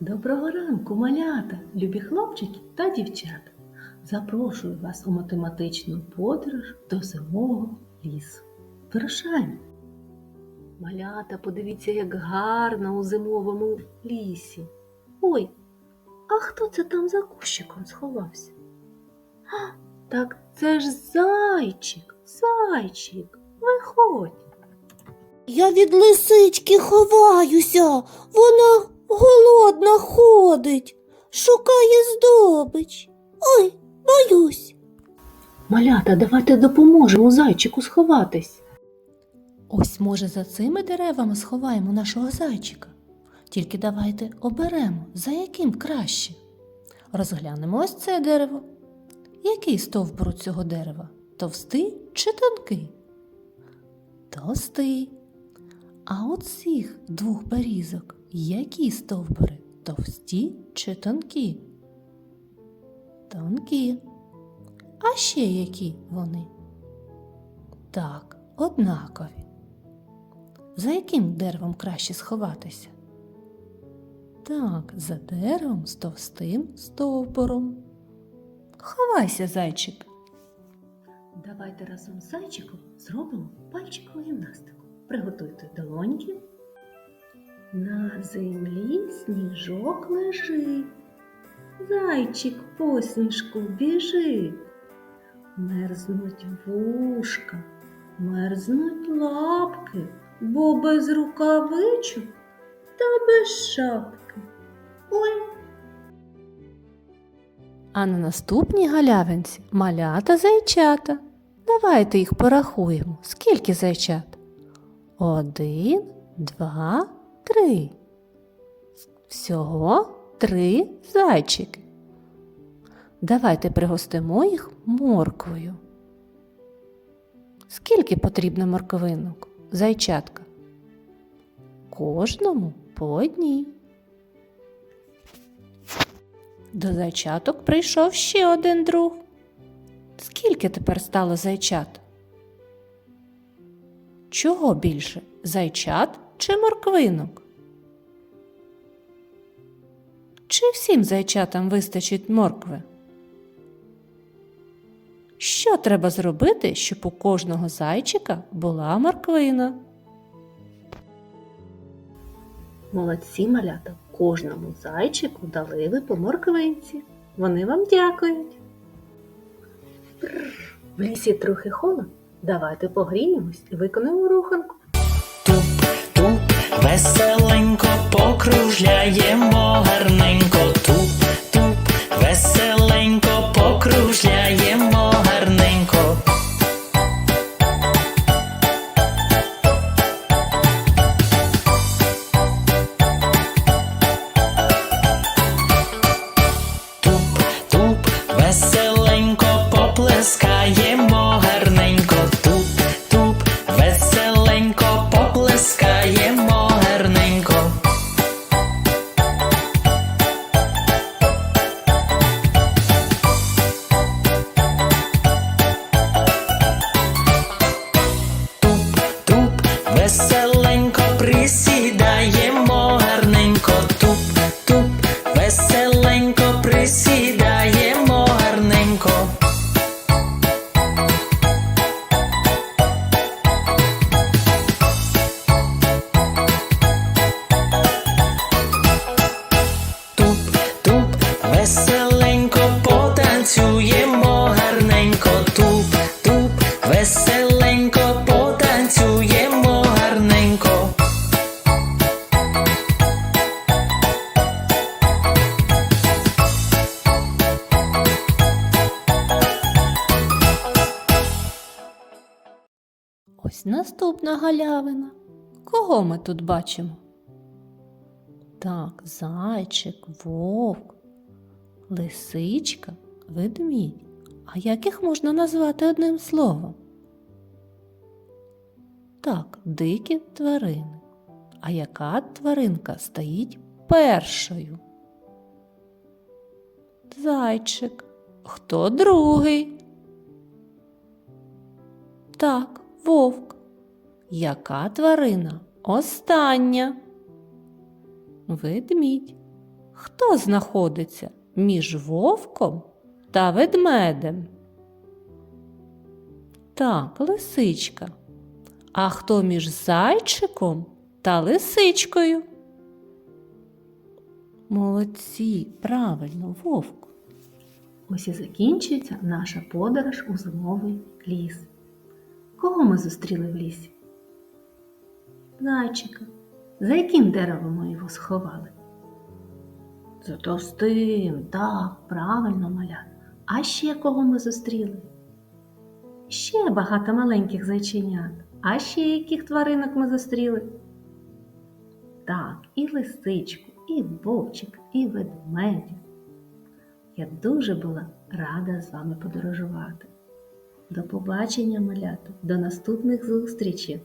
Доброго ранку, малята, любі хлопчики та дівчата. Запрошую вас у математичну подорож до зимового лісу. Вирушаймо. Малята, подивіться, як гарно у зимовому лісі. Ой, а хто це там за кущиком сховався? А, так це ж зайчик, зайчик, виходь. Я від лисички ховаюся. Вона голодна ходить, шукає здобич. Ой, боюсь. Малята, давайте допоможемо зайчику сховатись. Ось, може, за цими деревами сховаємо нашого зайчика. Тільки давайте оберемо, за яким краще. Розглянемо ось це дерево. Який стовбур у цього дерева? Товстий чи тонкий? Товстий. А от цих двох берізок які стовбури? Товсті чи тонкі? Тонкі. А ще які вони? Так, однакові. За яким деревом краще сховатися? Так, за деревом з товстим стовбуром. Ховайся, зайчик. Давайте разом з зайчиком зробимо пальчикову гімнастику. Приготуйте долоньки. На землі сніжок лежить. Зайчик посмішку біжить. Мерзнуть вушка, мерзнуть лапки, бо без рукавичок та без шапки. Ой, А на наступній галявинці малята зайчата. Давайте їх порахуємо. Скільки зайчат? Один, два, три. Всього три зайчики. Давайте пригостимо їх морквою. Скільки потрібно морквинок, зайчатка? Кожному по одній. До зайчаток прийшов ще один друг. Скільки тепер стало зайчат? Чого більше? Зайчат чи морквинок? Чи всім зайчатам вистачить моркви? Що треба зробити, щоб у кожного зайчика була морквина? молодці малята, кожному зайчику дали ви по морквинці. Вони вам дякують. В лісі трохи холод. Давайте погріємось і виконаємо руханку. Туп, веселенько покружляємо гарненько. Туп, туп, веселенько веселенько присідаємо Ось наступна галявина. Кого ми тут бачимо? Так, зайчик, вовк, лисичка, ведмідь. А як їх можна назвати одним словом? Так, дикі тварини. А яка тваринка стоїть першою? Зайчик. Хто другий? Так, вовк. Яка тварина остання? Ведмідь. Хто знаходиться між вовком та ведмедем? Так, лисичка. А хто між зайчиком та лисичкою? Молодці, правильно, вовк. Ось і закінчується наша подорож у зимовий ліс. Кого ми зустріли в лісі? Зайчика. За яким деревом ми його сховали? За товстим, так, правильно малят. А ще кого ми зустріли? Ще багато маленьких зайченят. А ще яких тваринок ми зустріли? Так, і лисичку, і вовчик, і ведмедя. Я дуже була рада з вами подорожувати. До побачення, малята, до наступних зустрічей!